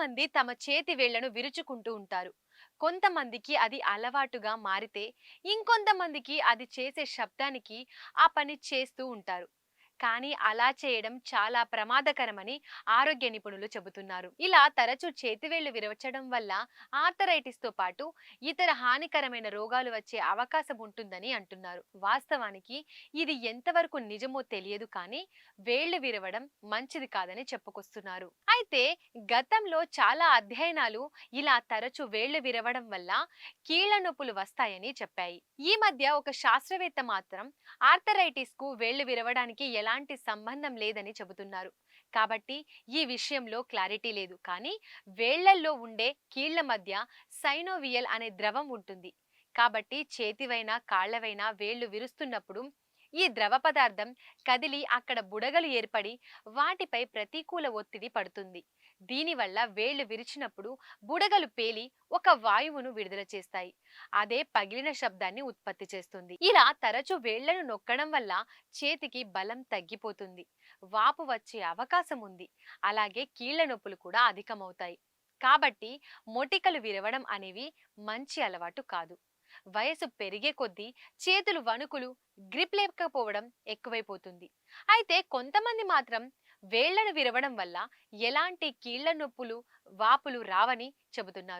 మంది తమ చేతి వేళ్ళను విరుచుకుంటూ ఉంటారు. కొంతమందికి అది అలవాటుగా మారితే ఇంకొంతమందికి అది చేసే శబ్దానికి ఆ పని చేస్తూ ఉంటారు. కానీ అలా చేయడం చాలా ప్రమాదకరమని ఆరోగ్య నిపుణులు చెబుతున్నారు. ఇలా తరచూ చేతివేళ్ళు విరవచడం వల్ల ఆర్థరైటిస్తో పాటు ఇతర హానికరమైన రోగాలు వచ్చే అవకాశం ఉంటుందని అంటున్నారు. వాస్తవానికి ఇది ఎంతవరకు నిజమో తెలియదు కానీ వేళ్ళు విరవడం మంచిది కాదని చెప్పుకొస్తున్నారు. అయితే గతంలో చాలా అధ్యయనాలు ఇలా తరచూ వేళ్ళు విరవడం వల్ల కీళ్ళ నొప్పులు వస్తాయని చెప్పాయి. ఈ మధ్య ఒక శాస్త్రవేత్త మాత్రం ఆర్థరైటిస్కు వేళ్ళు విరవడానికి ఎలాంటి సంబంధం లేదని చెబుతున్నారు. కాబట్టి ఈ విషయంలో క్లారిటీ లేదు. కానీ వేళ్ళల్లో ఉండే కీళ్ళ మధ్య సైనోవియల్ అనే ద్రవం ఉంటుంది. కాబట్టి చేతివైనా కాళ్ళవైనా వేళ్ళు విరుస్తున్నప్పుడు ఈ ద్రవ పదార్థం కదిలి అక్కడ బుడగలు ఏర్పడి వాటిపై ప్రతికూల ఒత్తిడి పడుతుంది. దీనివల్ల వేళ్ళు విరిచినప్పుడు బుడగలు పేలి ఒక వాయువును విడుదల చేస్తాయి. అదే పగిలిన శబ్దాన్ని ఉత్పత్తి చేస్తుంది. ఇలా తరచూ వేళ్ళను నొక్కడం వల్ల చేతికి బలం తగ్గిపోతుంది. వాపు వచ్చే అవకాశం ఉంది. అలాగే కీళ్ళ నొప్పులు కూడా అధికమవుతాయి. కాబట్టి మొటికలు విరవడం అనేవి మంచి అలవాటు కాదు. వయసు పెరిగే కొద్దీ చేతులు వణుకులు గ్రిప్ లేకపోవడం ఎక్కువైపోతుంది. అయితే కొంతమంది మాత్రం వేళ్ళను విరవడం వల్ల ఎలాంటి కీళ్ళ నొప్పులు వాపులు రావని చెబుతున్నారు.